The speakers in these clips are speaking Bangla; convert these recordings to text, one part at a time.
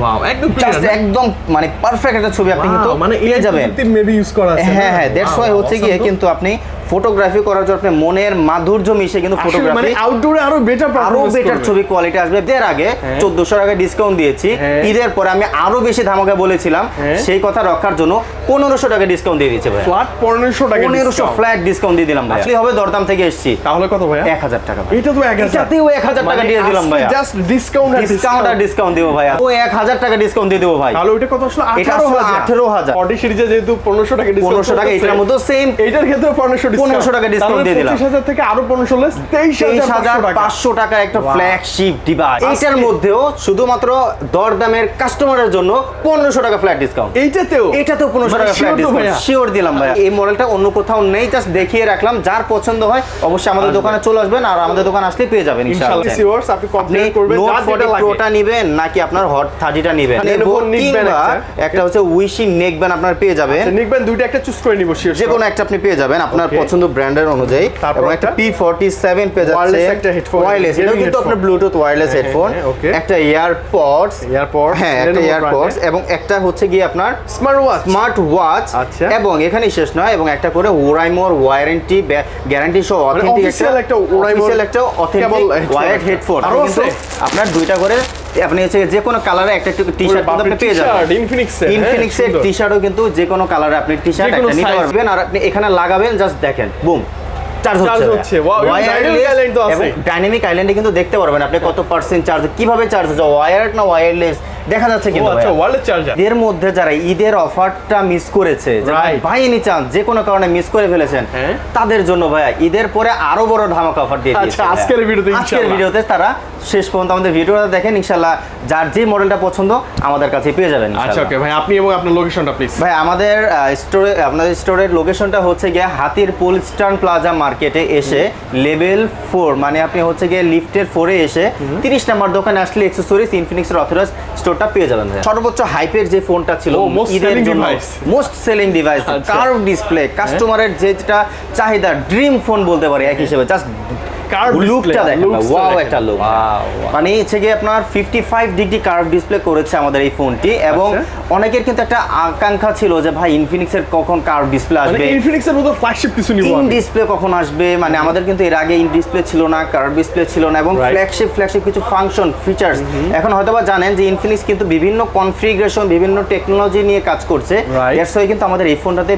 ওয়াও একদম জাস্ট একদম মানে পারফেক্ট একটা ছবি আপনি কিন্তু মানে পেয়ে যাবেন। মেবি ইউজ করা হ্যাঁ হ্যাঁ দ্যাটস ওয়াই হচ্ছে গিয়ে কিন্তু আপনি ফটোগ্রাফি করার জন্য আপনি মনের মাধুর্য মিশে কিন্তু ফটোগ্রাফি মানে আউটডোরে আরও বেটার আরও বেটার ছবি কোয়ালিটি আসবে। এর আগে চোদ্দশো টাকা ডিসকাউন্ট দিয়েছি। হ্যাঁ। ঈদের পরে আমি আরও বেশি ধামাকা বলেছিলাম। হ্যাঁ। সেই কথা রক্ষার জন্য পনেরোশো টাকা ডিসকাউন্ট দিয়ে দিয়েছে ভাই ফ্ল্যাট পনেরোশো টাকা পনেরোশো discount। ফ্ল্যাট ডিসকাউন্ট দিয়ে দিলাম ভাই আসলে হবে দরদাম থেকে এসেছি। তাহলে কত ভাই এক হাজার টাকা ভাই। এটা তো এক হাজার। এটাতেও এক হাজার টাকা দিয়ে দিলাম ভাই জাস্ট ডিসকাউন্ট ডিসকাউন্ট আর ডিসকাউন্ট দিব ভাই ও এক হাজার টাকা ডিসকাউন্ট দিয়ে দেবো ভাই। তাহলে ওইটা কত আসলো? এটা আঠারো আসলো হাজার। 18,000 ফর্টি সিরিজে যেহেতু পনেরোশো টাকা ডিসকাউন্ট পনেরোশো টাকা এটার মধ্যে সেম এইটার ক্ষেত্রে পনেরোশো টাকা discount দিয়ে দিলাম। হাজার থেকে আরও পনেরোশো তেইশ হাজার পাঁচশো টাকা। একটা. ফ্ল্যাগশিপ ডিভাইস এইটার মধ্যেও শুধুমাত্র দরদামের কাস্টমারের জন্য পনেরোশো টাকা ফ্ল্যাট ডিসকাউন্ট এইটাতেও? এটাতেও পনেরোশো টাকা ফ্ল্যাট ডিসকাউন্ট শিওর দিলাম ভাই এই মডেলটা অন্য কোথাও নেই জাস্ট দেখিয়ে রাখলাম। যার পছন্দ হয় অবশ্যই আমাদের দোকানে চলে আসবেন আর আমাদের দোকানে আসলে পেয়ে যাবেন ইনশাআল্লাহ। আপনি কমপ্লেন করবেন নোট প্রোটা নিবেন নাকি আপনার হট থার্টিটা নিবেন? কিংবা একটা। হচ্ছে উইশি নেক ব্যান্ড আপনার পেয়ে যাবেন। নিকবেন দুইটা একটা চুজ করে নিব শিওর যে কোনো একটা আপনি পেয়ে যাবেন। আপনার. পছন্দ ব্র্যান্ডের অনুযায়ী তারপর এবং একটা? পি ফর্টি সেভেন পেয়ে যাচ্ছে Wireless একটা headphone, ওয়ারলেস gaming কিন্তু আপনার ব্লুটুথ ওয়্যারলেস হ্যাঁ, হেডফোন হ্যাঁ, একটা এয়ারপডস এয়ারপড হ্যাঁ একটা এয়ারপডস এবং একটা হচ্ছে গিয়ে আপনার স্মার্ট ওয়াচ স্মার্ট ওয়াচ আচ্ছা। এবং এখানে শেষ নয় এবং একটা করে ওরাইমোর ওয়ারেন্টি গ্যারান্টি সহ অথেন্টিক মানে একটা ওরাইমোর একটা অথেন্টিক একটা। হেডফোন? আপনার দুইটা করে আপনি হচ্ছে যে কোনো কালারে একটা টি শার্ট কিন্তু আপনি পেয়ে যাবেন। ইনফিনিক্সের ইনফিনিক্সের টি শার্টও কিন্তু যে কোনো কালারে আপনি টি শার্ট একটা নিতে পারবেন আর আপনি এখানে লাগাবেন জাস্ট দেখেন বুম চার্জ হচ্ছে। ডাইনামিক আইল্যান্ডে কিন্তু দেখতে পারবেন আপনি কত পার্সেন্ট চার্জ কীভাবে চার্জ হচ্ছে ওয়্যার্ড না ওয়্যারলেস দেখা যাচ্ছে কিন্তু আচ্ছা ওয়ালেট চার্জার এর মধ্যে যারা ঈদের অফারটা মিস করেছে Right. ভাই এনি চান্স যে কোনো কারণে মিস করে ফেলেছেন হ্যাঁ। তাদের জন্য ভাইয়া ঈদের পরে আরও বড় ধামাকা অফার দিয়ে আচ্ছা, দিয়েছে আজকের ভিডিওতে আজকের ভিডিওতে তারা শেষ পর্যন্ত আমাদের ভিডিওটা দেখেন ইনশাল্লাহ যার যে মডেলটা পছন্দ আমাদের কাছে পেয়ে যাবেন আচ্ছা ওকে ভাই আপনি এবং আপনার লোকেশনটা প্লিজ ভাই আমাদের স্টোরে আপনাদের স্টোরের লোকেশনটা হচ্ছে গিয়ে হাতির পুল স্টার্ন প্লাজা মার্কেটে এসে লেভেল ফোর মানে আপনি হচ্ছে গিয়ে লিফটের ফোরে এসে তিরিশ নাম্বার দোকানে আসলে এক্সেসরিজ ইনফিনিক্সের অথরাইজ স্টোরটা পেয়ে যাবেন ভাই। সর্বোচ্চ হাইপের যে ফোনটা ছিল ঈদের জন্য most selling device. Curve display কাস্টমারের যেটা চাহিদা ড্রিম ফোন বলতে পারি এক হিসেবে জাস্ট Curved লুকটা দেখেন ওয়াও একটা লুক Wow, wow. মানে হচ্ছে গিয়ে আপনার fifty five degree curve display করেছে আমাদের এই ফোনটি এবং। অনেকের কিন্তু একটা আকাঙ্ক্ষা ছিল যে ভাই ইনফিনিক্সের কখন কার্ভ ডিসপ্লে আসবে? ইনফিনিক্সের মতো ফ্ল্যাগশিপ কিছু নিব ইন ডিসপ্লে কখন আসবে? মানে আমাদের কিন্তু এর আগে ইন ডিসপ্লে ছিল না কার্ভ ডিসপ্লে ছিল না এবং ফ্ল্যাগশিপ ফ্ল্যাগশিপ কিছু ফাংশন ফিচার্স এখন হয়তোবা জানেন যে ইনফিনিক্স কিন্তু বিভিন্ন কনফিগারেশন বিভিন্ন টেকনোলজি নিয়ে কাজ করছে. দ্যাটস ওয়াই কিন্তু আমাদের এই ফোনটাতে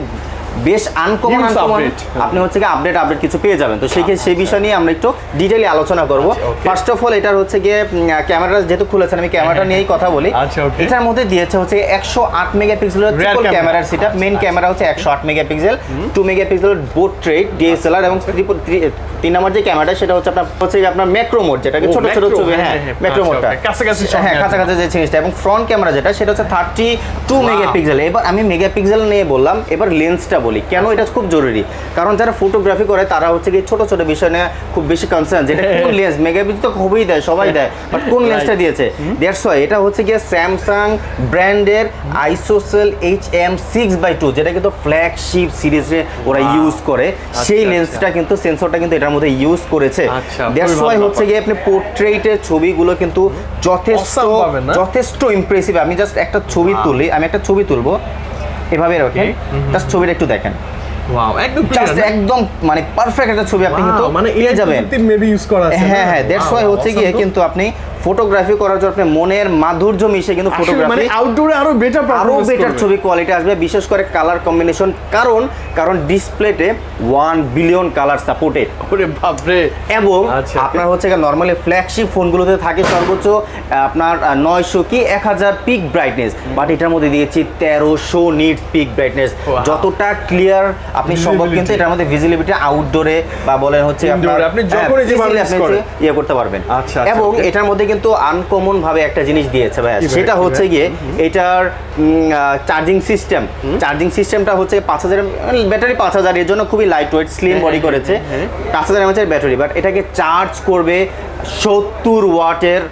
বেশ আনকমন আনকমন আপনি হচ্ছে কি আপডেট আপডেট কিছু পেয়ে যাবেন। তো সেই সেই বিষয় নিয়ে আমরা একটু ডিটেইলি আলোচনা করব। আচ্ছা, ফার্স্ট অফ অল এটার হচ্ছে গিয়ে ক্যামেরা যেহেতু খুলেছেন আমি ক্যামেরাটা নিয়েই কথা বলি। আচ্ছা, এটার মধ্যে দিয়েছে হচ্ছে একশো আট মেগাপিক্সেলের Rear ট্রিপল। ক্যামেরার সেটা মেন ক্যামেরা হচ্ছে একশো আট মেগাপিক্সেল টু মেগাপিক্সেলের বোট ট্রেড ডিএসএলআর এবং three- তিন নম্বর যে ক্যামেরাটা সেটা হচ্ছে আপনার হচ্ছে আপনার ম্যাক্রো মোড যেটাকে ও, ছোট ছোট ছবি হ্যাঁ, হ্যাঁ হ্যাঁ, ম্যাক্রো আচ্ছা, মোডটা okay, কাছাকাছি হ্যাঁ কাছাকাছি যে জিনিসটা। এবং ফ্রন্ট ক্যামেরা যেটা সেটা হচ্ছে থার্টি টু Wow. মেগাপিক্সেল এবার আমি মেগাপিক্সেল নিয়ে বললাম। এবার লেন্সটা বলি কেন এটা খুব জরুরি? কারণ যারা ফটোগ্রাফি করে তারা হচ্ছে কি ছোট ছোট বিষয় নিয়ে খুব বেশি কনসার্ন যেটা কোন লেন্স মেগাপিক্সেল তো খুবই দেয় সবাই দেয় বাট কোন লেন্সটা দিয়েছে? দ্যাটস ওয়াই এটা হচ্ছে গিয়ে স্যামসাং ব্র্যান্ডের ISOCELL H M six by two যেটা কিন্তু ফ্ল্যাগশিপ সিরিজে ওরা ইউজ করে। সেই আচ্ছা, লেন্সটা কিন্তু সেন্সরটা কিন্তু এটার মধ্যে ইউজ করেছে। আচ্ছা, দ্যাটস খুবই ওয়াই হচ্ছে গিয়ে আপনি পোর্ট্রেটের ছবিগুলো কিন্তু যথেষ্ট? যথেষ্ট ইমপ্রেসিভ আমি জাস্ট একটা ছবি তুলি আমি একটা ছবি তুলবো। এভাবে রাখেন জাস্ট ছবিটা একটু দেখেন। ওয়াও একদম একদম মানে পারফেক্ট একটা ছবি আপনি কিন্তু মানে পেয়ে যাবেন। মেবি ইউজ করা হ্যাঁ হ্যাঁ। দ্যাটস ওয়াই হচ্ছে গিয়ে কিন্তু আপনি ফটোগ্রাফি করার জন্য আপনি মনের মাধুর্য মিশে কিন্তু মানে ফটোগ্রাফি আউটডোরে আরও বেটার আরও বেটার ছবি কোয়ালিটি আসবে বিশেষ করে কালার কম্বিনেশন কারণ কারণ ডিসপ্লেতে ওয়ান বিলিয়ন কালার সাপোর্টেড ওরে বাপ রে এবং আচ্ছা, আপনার হচ্ছে নর্মালি ফ্ল্যাগশিপ ফোনগুলোতে থাকে সর্বোচ্চ আপনার নয়শো কি এক হাজার পিক ব্রাইটনেস বাট এটার মধ্যে দিয়েছি তেরোশো নিট পিক ব্রাইটনেস যতটা ক্লিয়ার আপনি সম্ভব কিন্তু এটার মধ্যে ভিজিবিলিটি আউটডোরে বা বলেন হচ্ছে আপনি। হচ্ছে ইয়ে করতে পারবেন। আচ্ছা, আচ্ছা, এবং এটার মধ্যে কিন্তু আনকমন ভাবে একটা জিনিস দিয়েছে ভাইয়া। ভাই, সেটা হচ্ছে গিয়ে এটার চার্জিং সিস্টেম চার্জিং সিস্টেমটা হচ্ছে পাঁচ হাজার ব্যাটারি পাঁচ হাজার এর জন্য খুবই লাইট ওয়েট স্লিম বডি করেছে। পাঁচ হাজার এমএচের ব্যাটারি বাট এটাকে চার্জ করবে সত্তর ওয়াটের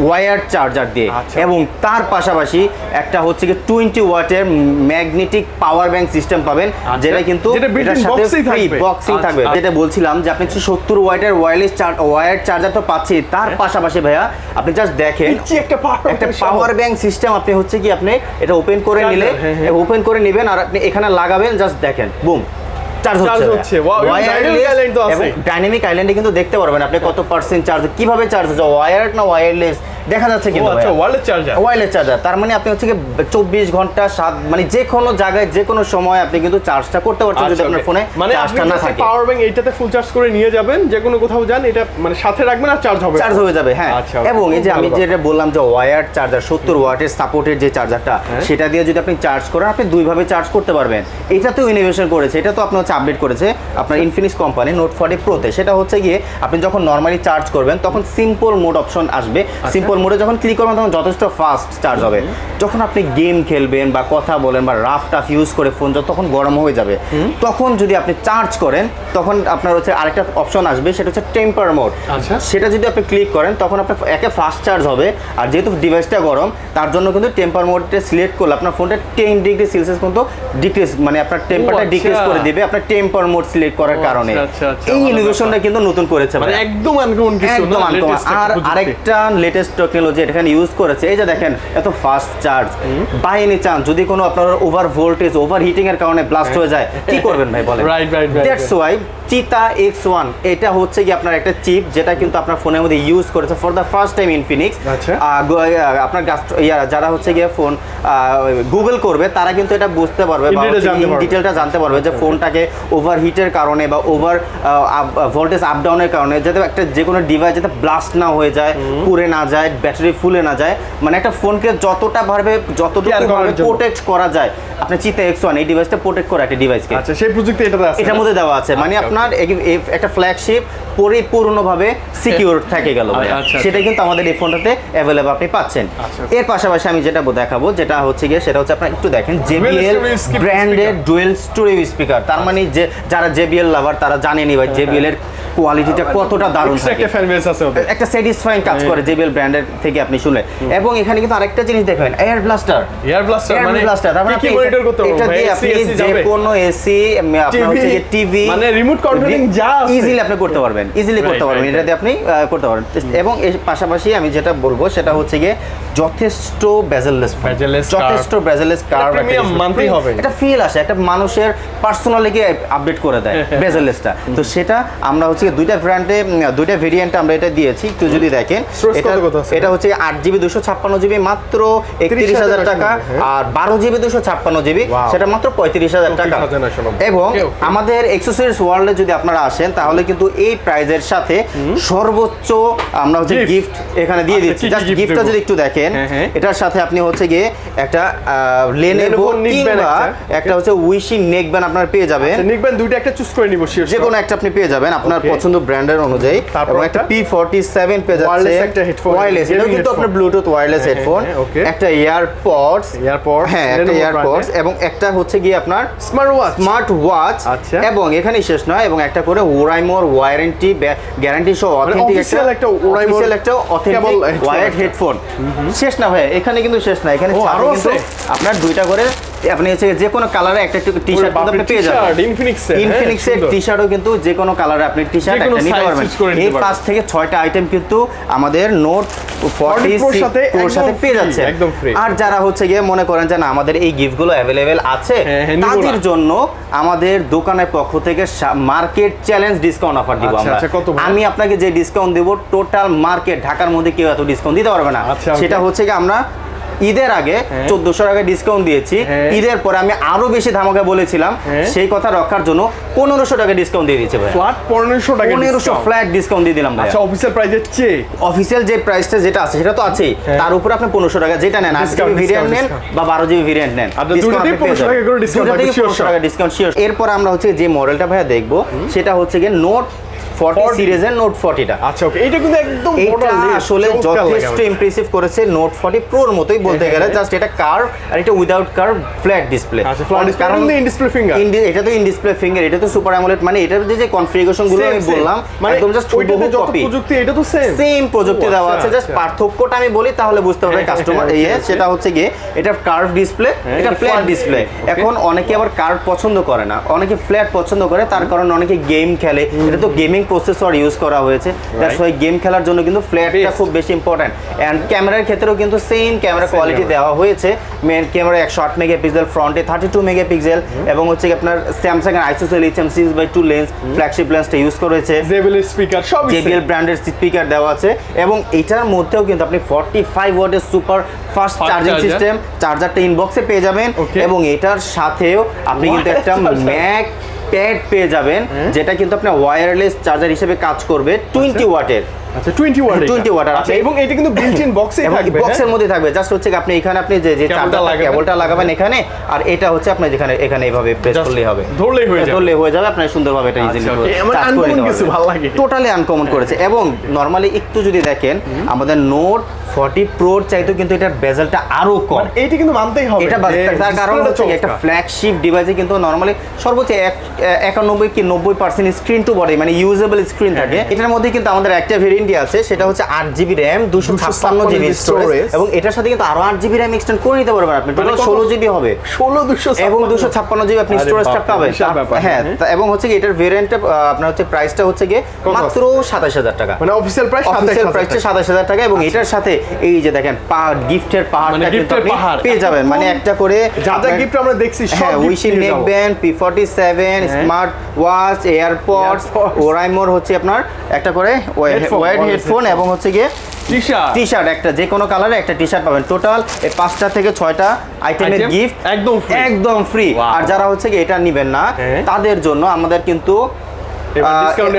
ওয়ার চার্জার দিয়ে আচ্ছা। এবং তার পাশাপাশি একটা হচ্ছে কি টোয়েন্টি ওয়াটের ম্যাগনেটিক পাওয়ার ব্যাংক সিস্টেম পাবেন আচ্ছা। যেটা কিন্তু এটার সাথে ফ্রি বক্সিং আচ্ছা, থাকবে। যেটা বলছিলাম যে আপনি সত্তর ওয়াটের ওয়্যারলেস চার্জ ওয়্যার চার্জার তো পাচ্ছি তার পাশাপাশি ভাইয়া আপনি জাস্ট দেখেন একটা। পাওয়ার ব্যাংক সিস্টেম আপনি হচ্ছে কি আপনি এটা ওপেন করে নিলে হ্যাঁ, হ্যাঁ। ওপেন করে নেবেন আর আপনি এখানে লাগাবেন জাস্ট দেখেন বুম চার্জ হচ্ছে। ডাইনামিক আইল্যান্ডে কিন্তু দেখতে পারবেন আপনি কত পার্সেন্ট চার্জ কীভাবে চার্জ হচ্ছে? ওয়্যার্ড না ওয়্যারলেস দেখা যাচ্ছে কিন্তু আচ্ছা। ওয়ালেট চার্জার ওয়্যারলেস চার্জার তার মানে আপনি হচ্ছে কি চব্বিশ ঘণ্টা সাত মানে যে কোনো জায়গায় যে কোনো সময় আপনি কিন্তু চার্জটা করতে পারছেন যদি আপনার ফোনে মানে চার্জটা না থাকে। পাওয়ার ব্যাংক এইটাতে ফুল চার্জ করে নিয়ে যাবেন যে কোনো কোথাও যান এটা মানে সাথে রাখবেন আর চার্জ হবে। চার্জ হয়ে যাবে হ্যাঁ। আচ্ছা, এবং এই যে আমি যেটা বললাম যে ওয়্যার চার্জার সত্তর ওয়াটের সাপোর্টের যে চার্জারটা হ্যাঁ। সেটা দিয়ে যদি আপনি চার্জ করেন আপনি দুইভাবে চার্জ করতে পারবেন। এটা তো ইনোভেশন করেছে এটা তো আপনার হচ্ছে আপডেট করেছে আপনার ইনফিনিক্স কোম্পানি নোট ফর্টি প্রোতে সেটা হচ্ছে গিয়ে আপনি যখন নর্মালি চার্জ করবেন তখন সিম্পল মোড অপশন আসবে। আচ্ছা। সিম্পল মোডে যখন ক্লিক করবেন তখন যথেষ্ট ফাস্ট চার্জ হবে। যখন আপনি গেম খেলবেন বা কথা বলেন বা রাফ টাফ ইউজ করে ফোন তখন গরম হয়ে যাবে। তখন যদি আপনি চার্জ করেন তখন আপনার হচ্ছে আরেকটা অপশন আসবে সেটা হচ্ছে টেম্পার মোড আচ্ছা। সেটা যদি আপনি ক্লিক করেন তখন আপনার একে ফাস্ট চার্জ হবে। আর যেহেতু ডিভাইসটা গরম তার জন্য কিন্তু টেম্পার মোডটা সিলেক্ট করলে আপনার ফোনটা টেন ডিগ্রি সেলসিয়াস পর্যন্ত ডিক্রিজ মানে আপনার টেম্পারটা আচ্ছা। ডিক্রিজ করে দিবে আপনার টেম্পার মোড সিলেক্ট করার কারণে। আচ্ছা, আচ্ছা, আচ্ছা, এই ইনোভেশনটা কিন্তু নতুন করেছে মানে একদম আনকমন কিছু একদম আর আরেকটা লেটেস্ট টেকনোলজি এখানে ইউজ করেছে এই যে দেখেন এত fast charge by any chance যদি কোনো আপনার ওভার ভোল্টেজ ওভার হিটিং এর কারণে ব্লাস্ট হয়ে যায় কি করবেন ভাই বলেন? Right, right, দ্যাটস ওয়াই চিতা এক্স ওয়ান এটা হচ্ছে কি আপনার একটা চিপ যেটা কিন্তু আপনার ফোনের মধ্যে ইউজ করেছে for the first time Infinix আচ্ছা। আপনার যারা হচ্ছে গিয়ে ফোন গুগল করবে তারা কিন্তু এটা বুঝতে পারবে। ডিটেলটা জানতে পারবে। যে ফোনটাকে ওভার হিটের কারণে বা ওভার ভোল্টেজ আপ ডাউনের কারণে যাতে একটা যে কোনো ডিভাইস যাতে ব্লাস্ট না হয়ে যায় পুড়ে না যায় ব্যাটারি ফুলে না যায়। মানে একটা ফোনকে যতটা ভাবে যতটুকু প্রোটেক্ট করা যায়। আপনি চিতা এক্স ওয়ান এই ডিভাইসটা প্রোটেক্ট করা একটা ডিভাইসকে আচ্ছা সেই প্রযুক্তি এটাতে আছে এটার মধ্যে দেওয়া আছে। মানে আচ্ছা, আপনার একটা ফ্ল্যাগশিপ পরিপূর্ণভাবে সিকিউর থেকে গেল। আচ্ছা, আচ্ছা। সেটা কিন্তু আমাদের এই ফোনটাতে অ্যাভেলেবল আপনি পাচ্ছেন। আচ্ছা। এর পাশাপাশি আমি যেটা দেখাবো যেটা হচ্ছে গিয়ে সেটা হচ্ছে আপনার একটু দেখেন জেবিএল ব্র্যান্ডের ডুয়েল স্পিকার তার মানে যে যারা জেবিএল লাভার তারা জানেনি ভাই জেবিএল এর কোয়ালিটিটা কতটা দারুণ থাকে। একটা স্যাটিসফাইং কাজ করে জেবিএল ব্র্যান্ডের থেকে আপনি শুনে এবং এখানে কিন্তু আরেকটা জিনিস দেখবেন এয়ার ব্লাস্টার এয়ার ব্লাস্টার মানে ব্লাস্টার তার মানে আপনি মনিটর করতে এটা দিয়ে আপনি যে? কোনো এসি আপনার হচ্ছে টিভি মানে remote controlling যা ইজিলি আপনি করতে পারবেন। ইজিলি করতে পারবেন এটা দিয়ে আপনি করতে পারবেন। এবং এর পাশাপাশি আমি যেটা বলব সেটা হচ্ছে গিয়ে যথেষ্ট বেজেললেস যথেষ্ট বেজেললেস কার্ভ premium মানতেই হবে। এটা ফিল আসে একটা মানুষের পার্সোনালিকে আপডেট করে দেয় বেজেললেসটা তো সেটা আমরা হচ্ছে দুইটা ব্র্যান্ডে দুইটা ভেরিয়েন্টে আমরা এটা দিয়েছি। একটু যদি দেখেন এটা? এটা হচ্ছে আট জিবি দুশো ছাপ্পান্ন জিবি মাত্র একত্রিশ হাজার টাকা। আর বারো জিবি দুশো ছাপ্পান্ন জিবি সেটা মাত্র পঁয়ত্রিশ হাজার টাকা। এবং. আমাদের এক্সেসরিজ ওয়ার্ল্ডে যদি আপনারা আসেন তাহলে কিন্তু এই প্রাইজের সাথে সর্বোচ্চ আমরা হচ্ছে গিফট এখানে দিয়ে আচ্ছা, দিচ্ছি। জাস্ট গিফটটা যদি একটু দেখেন হ্যাঁ, হ্যাঁ। এটার সাথে আপনি হচ্ছে গিয়ে একটা লেনেভো কিংবা একটা। হচ্ছে উইশি নেকব্যান্ড আপনার পেয়ে যাবেন। আচ্ছা, নিকবেন দুইটা একটা চুজ করে নিব যে কোনো একটা আপনি পেয়ে যাবেন আপনার পছন্দ ব্র্যান্ডের অনুযায়ী। এবং একটা একটা? পি ফর্টি সেভেন পেয়ে যাচ্ছে Wireless একটা হেডফোন এটাও gaming কিন্তু আপনার ব্লুটুথ ওয়্যারলেস হ্যাঁ, হেডফোন হ্যাঁ, একটা ইয়ারপডস এয়ারপড হ্যাঁ একটা ইয়ারপডস এবং একটা হচ্ছে গিয়ে আপনার স্মার্ট ওয়াচ স্মার্ট ওয়াচ আচ্ছা। এবং এখানেই শেষ নয় এবং একটা করে ওরাইমোর ওয়ারেন্টি গ্যারান্টি সহ অথেন্টিক একটা অফিসিয়াল একটা অথেন্টিক আছে। হেডফোন শেষ না ভাই এখানে কিন্তু শেষ না এখানে আরও? আপনার দুইটা করে আপনি হচ্ছে যে কোনো কালারে একটা টি শার্ট কিন্তু আপনি পেয়ে যাবেন। ইনফিনিক্সের ইনফিনিক্সের টি শার্টও কিন্তু যে কোনো কালারে আপনি টি শার্ট একটা নিতে পারবেন। এই। পাঁচ থেকে ছয়টা আইটেম কিন্তু আমাদের নোট সাথে সাথে পেয়ে যাচ্ছে। একদম। আর যারা হচ্ছে গিয়ে মনে করেন যে না আমাদের এই গিফটগুলো অ্যাভেলেবেল আছে হ্যাঁ, হ্যাঁ, তাদের জন্য আমাদের দোকানের পক্ষ থেকে মার্কেট চ্যালেঞ্জ ডিসকাউন্ট অফার দিব আচ্ছা, আমরা। আচ্ছা? আমি আপনাকে যে ডিসকাউন্ট দেব টোটাল মার্কেট ঢাকার মধ্যে কেউ এত ডিসকাউন্ট দিতে পারবে না। আচ্ছা, সেটা হচ্ছে কি আমরা ঈদের আগে হ্যাঁ। চোদ্দশো টাকা ডিসকাউন্ট দিয়েছি। হ্যাঁ। ঈদের পরে আমি আরও বেশি ধামাকা বলেছিলাম। হ্যাঁ। সেই কথা রক্ষার জন্য পনেরোশো টাকা ডিসকাউন্ট দিয়ে ভাই ফ্ল্যাট পনেরোশো টাকা পনেরোশো ফ্ল্যাট ডিসকাউন্ট দিয়ে দিলাম ভাই আচ্ছা অফিসিয়াল প্রাইজের চেয়ে? অফিসিয়াল যে প্রাইসটা যেটা আছে সেটা তো আছেই। তার উপর আপনি পনেরোশো টাকা যেটা নেন আট জিবি ভেরিয়েন্ট নেন বা বারো জিবি ভেরিয়েন্ট নেন আচ্ছা, Discount দুটোতেই আপনি পেয়ে 1500 টাকা করে যাবেন। discount দুটোতেই থাকবে, sure, 1500 টাকা। ডিসকাউন্ট শিওর এরপর আমরা হচ্ছে যে মডেলটা ভাইয়া দেখব সেটা হচ্ছে গিয়ে নোট 40 সিরিজের নোট ফর্টিটা। আচ্ছা ওকে এটা কিন্তু একদম এইটা আসলে যথেষ্ট ইমপ্রেসিভ করেছে নোট ফর্টি প্রোর মতোই বলতে হ্যাঁ, গেলে। হ্যাঁ। জাস্ট এটা কার্ভ আর এটা উইদাউট কার্ভ ফ্ল্যাট ডিসপ্লে আচ্ছা, flat display, এটা কিন্তু in-display এটা তো ইন ডিসপ্লে ফিঙ্গার এটা তো সুপার অ্যামোলেড মানে এটার যে কনফিগারেশনগুলো আমি বললাম মানে একদম জাস্ট হুবহু কপি প্রযুক্তি এটা তো সেম সেম প্রযুক্তি দেওয়া আচ্ছা, আছে জাস্ট আচ্ছা। পার্থক্যটা আমি বলি তাহলে বুঝতে পারবে হ্যাঁ, হ্যাঁ, কাস্টমার হ্যাঁ, ইয়ে সেটা হচ্ছে গিয়ে এটা কার্ভ ডিসপ্লে হ্যাঁ, এটা ফ্ল্যাট ডিসপ্লে এখন অনেকে আবার কার্ভ পছন্দ করে না। অনেকে ফ্ল্যাট পছন্দ করে তার কারণে অনেকে গেম খেলে। এটা তো গেমিং প্রসেসর ইউজ করা হয়েছে। দ্যাটস ওয়াই গেম খেলার জন্য কিন্তু ফ্ল্যাটটা খুব বেশি ইম্পর্ট্যান্ট অ্যান্ড ক্যামেরার ক্ষেত্রেও কিন্তু সেম ক্যামেরা কোয়ালিটি দেওয়া হয়েছে। মেন ক্যামেরা একশো আট মেগাপিক্সেল ফ্রন্টে থার্টি টু মেগাপিক্সেল এবং হচ্ছে আপনার স্যামসাং এর ISOCELL H M six by two lens flagship লেন্সটা use করেছে। জেবিএল স্পিকার সব JBL ব্র্যান্ডের স্পিকার দেওয়া আছে। এবং এটার মধ্যেও কিন্তু আপনি 45 ওয়াটের সুপার ফাস্ট চার্জিং সিস্টেম চার্জারটা ইনবক্সে পেয়ে যাবেন। এবং এটার সাথেও আপনি কিন্তু একটা ম্যাক প্যাড পেয়ে যাবেন যেটা কিন্তু আপনার ওয়্যারলেস চার্জার হিসেবে কাজ করবে টোয়েন্টি ওয়াটের। আচ্ছা 20 ওয়াট 20 watt আর আচ্ছা এবং এটা কিন্তু বিল্ট ইন বক্সে থাকবে বক্সের মধ্যে থাকবে। জাস্ট হচ্ছে আপনি এখানে আপনি যে যে চার্জারটা। কেবলটা লাগাবেন। এখানে আর এটা হচ্ছে আপনি যেখানে এখানে এইভাবে প্রেস করলেই হবে। ধরলেই হয়ে যাবে। ধরলেই হয়ে যাবে আপনি সুন্দরভাবে এটা আচ্ছা, ইজিলি আমার uncommon কিছু ভালো লাগে। টোটালি আনকমন করেছে। এবং নরমালি একটু যদি দেখেন আমাদের নোট 40 প্রোর চাইতেও কিন্তু এটার বেজেলটা আরও কম। এইটা কিন্তু মানতেই হবে এটা তার কারণ হচ্ছে একটা ফ্ল্যাগশিপ ডিভাইসে কিন্তু নরমালি সর্বোচ্চ একানব্বই কি নব্বই পার্সেন্ট স্ক্রিন টু বডি মানে ইউজেবল স্ক্রিন থাকে। হ্যাঁ। এটার মধ্যে কিন্তু আমাদের একটা ভেরিয়েন্টই আছে সেটা হচ্ছে আট জিবি র্যাম দুশো ছাপ্পান্ন জিবি স্টোরেজ এবং এটার সাথে কিন্তু আরও আট জিবি র্যাম এক্সটেন্ড করে নিতে পারবেন আপনি। টোটাল মানে ষোলো জিবি হবে। 16 256 এবং দুশো ছাপ্পান্ন জিবি আপনি স্টোরেজটা পাবেন। হ্যাঁ হ্যাঁ। এবং হচ্ছে কি এটার ভেরিয়েন্টটা আপনার হচ্ছে প্রাইসটা হচ্ছে গিয়ে মাত্র সাতাশ হাজার টাকা। মানে অফিসিয়াল প্রাইস অফিসিয়াল প্রাইসটা সাতাশ হাজার টাকা এবং এটার সাথে এই যে দেখেন পাহাড় গিফটের পাহাড়টা মানে কিন্তু আপনি পাহাড়। পেয়ে যাবেন মানে একটা করে যা যা গিফট আমরা দেখছি হ্যাঁ wishing neck band P forty seven. Smart watch AirPods. ওরাইমোর হচ্ছে আপনার একটা করে ওয়াইড হেডফোন এবং হচ্ছে গিয়ে টি-শার্ট টি একটা যে কোনো কালারে একটা টি শার্ট পাবেন টোটাল এই পাঁচটা থেকে ছয়টা আইটেমের গিফট একদম একদম ফ্রি আর যারা হচ্ছে কি এটা নেবেন না হ্যাঁ। তাদের জন্য আমাদের কিন্তু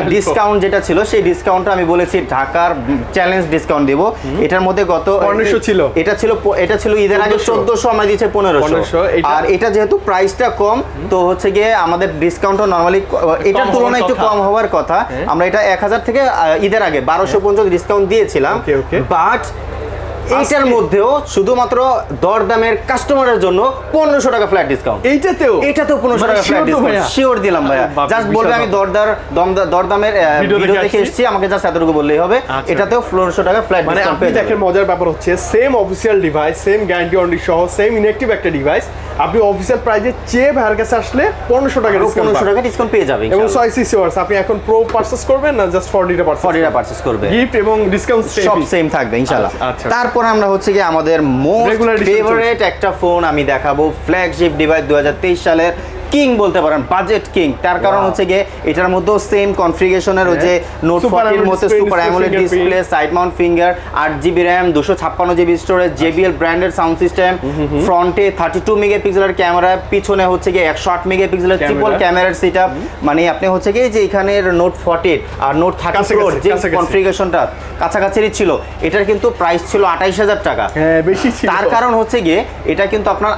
ডিসকাউন্ট যেটা ছিল সেই ডিসকাউন্টটা আমি বলেছি ঢাকার চ্যালেঞ্জ ডিসকাউন্ট দিব। এটার মধ্যে গত 1500 ছিল। এটা ছিল এটা ছিল ঈদের আগে 1400 চোদ্দশো আমরা দিয়েছি পনেরোশো। 1500 এটা- আর এটা যেহেতু প্রাইসটা কম তো হচ্ছে গিয়ে আমাদের ডিসকাউন্টও নর্মালি এটার তুলনায় একটু কম হওয়ার কথা। হ্যাঁ। আমরা এটা এক হাজার থেকে ঈদের আগে বারোশো পর্যন্ত ডিসকাউন্ট দিয়েছিলাম. বাট এইটার মধ্যেও শুধুমাত্র দরদামের কাস্টমারের জন্য পনেরোশো টাকা ফ্ল্যাট ডিসকাউন্ট এইটাতেও? এটাতেও পনেরোশো মানে টাকা ফ্ল্যাট ডিসকাউন্ট শিওর দিলাম ভাইয়া। জাস্ট বলবে আমি। দরদার দরদামের ভিডিও দেখে এসেছি আমাকে জাস্ট এতটুকু বললেই হবে। আচ্ছা, এটাতেও পনেরোশো টাকা ফ্ল্যাট মানে ডিসকাউন্ট দেখেন মজার ব্যাপার হচ্ছে same official device same guarantee warranty সহ সেম ইনেকটিভ একটা ডিভাইস আপনি অফিসিয়াল প্রাইজের চেয়ে ভাইয়ের কাছে আসলে পনেরোশো টাকা ডিসকাউন্ট পনেরোশো টাকা ডিসকাউন্ট পেয়ে যাবেন এবং ছয় সিসি ওয়ার্স আপনি এখন প্রো পার্চেস করবেন না জাস্ট ফর্টিটা পার্চেস ফর্টিটা পার্চেস করবেন? গিফট এবং ডিসকাউন্ট সব সেম থাকবে ইনশাআল্লাহ। আচ্ছা, আচ্ছা। তারপর আমরা হচ্ছে কি আমাদের মোস্ট ফেভারিট একটা ফোন আমি দেখাবো ফ্ল্যাগশিপ ডিভাইস দু সালের কিং বলতে পারেন বাজেট কিং তার কারণ হচ্ছে গিয়ে এটার মধ্যেও সেম কনফিগারেশনের ওই যে নোট ফোরটির মধ্যে super AMOLED display side mount finger আট জিবি র্যাম দুশো ছাপ্পান্ন জিবি স্টোরেজ জেবিএল ব্র্যান্ডের সাউন্ড সিস্টেম ফ্রন্টে থার্টি টু মেগাপিক্সেলের ক্যামেরা পিছনে হচ্ছে গিয়ে একশো আট মেগাপিক্সেলের ট্রিপল। ক্যামেরার সেট মানে আপনি হচ্ছে কি যে এখানের নোট ফর্টির আর নোট থার্টি প্রোর যে। কনফিগারেশনটা কাছাকাছিরই ছিল এটার কিন্তু প্রাইস ছিল আঠাইশ হাজার টাকা। হ্যাঁ বেশি তার কারণ হচ্ছে গিয়ে এটা কিন্তু আপনার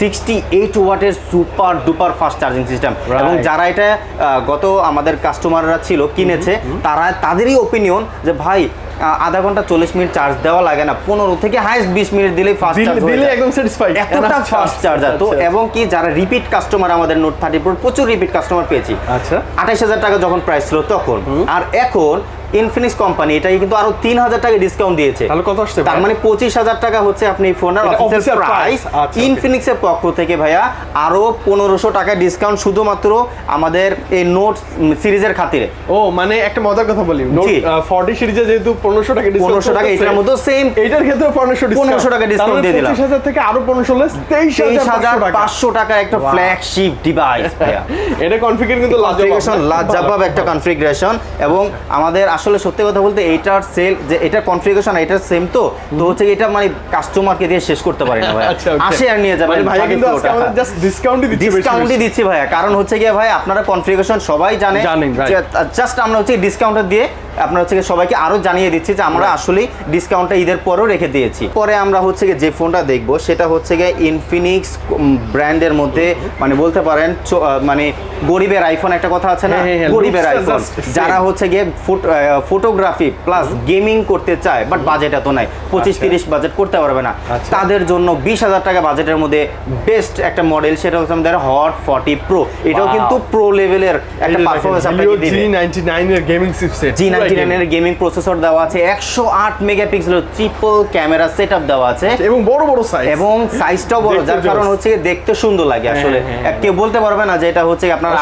সিক্সটি এইট ওয়াটের super duper fast charging system এবং যারা এটা গত আমাদের কাস্টমাররা ছিল কিনেছে তারা তাদেরই ওপিনিয়ন যে ভাই আধা ঘণ্টা চল্লিশ মিনিট চার্জ দেওয়া লাগে না। পনেরো থেকে হাইস্ট বিশ মিনিট দিলেই ফাস্ট চার্জ দিলে একদম স্যাটিসফাইড এতটা ফাস্ট চার্জার তো এবং কি যারা রিপিট কাস্টমার আমাদের নোট থার্টি প্রো প্রচুর রিপিট কাস্টমার পেয়েছি। আচ্ছা। আঠাইশ হাজার টাকা যখন প্রাইস ছিল তখন। আর এখন ইনফিনিক্স কোম্পানি এটাই কিন্তু আরও তিন হাজার টাকা ডিসকাউন্ট দিয়েছে। তাহলে কত আসছে তার মানে পঁচিশ হাজার টাকা হচ্ছে আপনি ফোনের এটা অফিসিয়াল প্রাইস ইনফিনিক্সের পক্ষ থেকে ভাইয়া আরও পনেরোশো টাকা ডিসকাউন্ট শুধুমাত্র আমাদের এই নোট সিরিজের খাতিরে। ও মানে একটা মজার কথা বলি। নোট 40 সিরিজে যেহেতু 1500 টাকা ডিসকাউন্ট 1500 টাকা এটার মধ্যে সেম এইটার ক্ষেত্রে 1500 ডিসকাউন্ট 1500 টাকা discount দিয়ে দিলাম। 25000 থেকে আরও 1500 লেস তেইশ হাজার 23500 টাকা। পাঁচশো টাকা একটা. ফ্ল্যাগশিপ ডিভাইস ভাইয়া। এটা কনফিগার কিন্তু কনফিগারেশন লাজবাব একটা কনফিগারেশন এবং আমাদের আসলে সত্যি কথা বলতে এইটার সেল যে এটার কনফিগারেশন এটার সেম তো তো হচ্ছে কি এটা মানে কাস্টমারকে দিয়ে শেষ করতে পারি না ভাই আচ্ছা আসে আর নিয়ে যাবেন ভাই ভাইয়া কিন্তু আমাদের জাস্ট ডিসকাউন্টই দিচ্ছি ডিসকাউন্টই দিচ্ছি ভাই কারণ হচ্ছে গিয়ে ভাই আপনারা কনফিগারেশন সবাই জানে জানেন, জাস্ট আমরা হচ্ছে ডিসকাউন্ট দিয়ে আপনার হচ্ছে সবাইকে আরও জানিয়ে দিচ্ছি যে আমরা আসলে ডিসকাউন্টটা ঈদের পরও রেখে দিয়েছি। পরে আমরা হচ্ছে গিয়ে যে ফোনটা দেখব সেটা হচ্ছে গিয়ে ইনফিনিক্স ব্র্যান্ডের মধ্যে মানে বলতে পারেন মানে গরিবের আইফোন একটা কথা আছে না? হ্যাঁ, হ্যাঁ, হ্যাঁ, গরিবের আইফোন যারা হচ্ছে গিয়ে ফটোগ্রাফি প্লাস গেমিং করতে চায় বাট বাজেট এত নাই পঁচিশ আচ্ছা। তিরিশ বাজেট করতে পারবে না। আচ্ছা। তাদের জন্য বিশ হাজার টাকা বাজেটের মধ্যে বেস্ট একটা মডেল সেটা হচ্ছে আমাদের হট ফর্টি প্রো এটাও কিন্তু প্রো লেভেলের একটা পারফরমেন্স আপনাকে দিবে। জি নাইনটি নাইনের gaming chipset G gaming processor দেওয়া আছে একশো আট মেগাপিক্সেলের ট্রিপল ক্যামেরা সেট দেওয়া আছে। এবং বড় বড় সাইজ এবং সাইজটাও বড় যার কারণ হচ্ছে দেখতে সুন্দর লাগে আসলে। হ্যাঁ, হ্যাঁ, কেউ বলতে পারবে না যে এটা হচ্ছে আপনার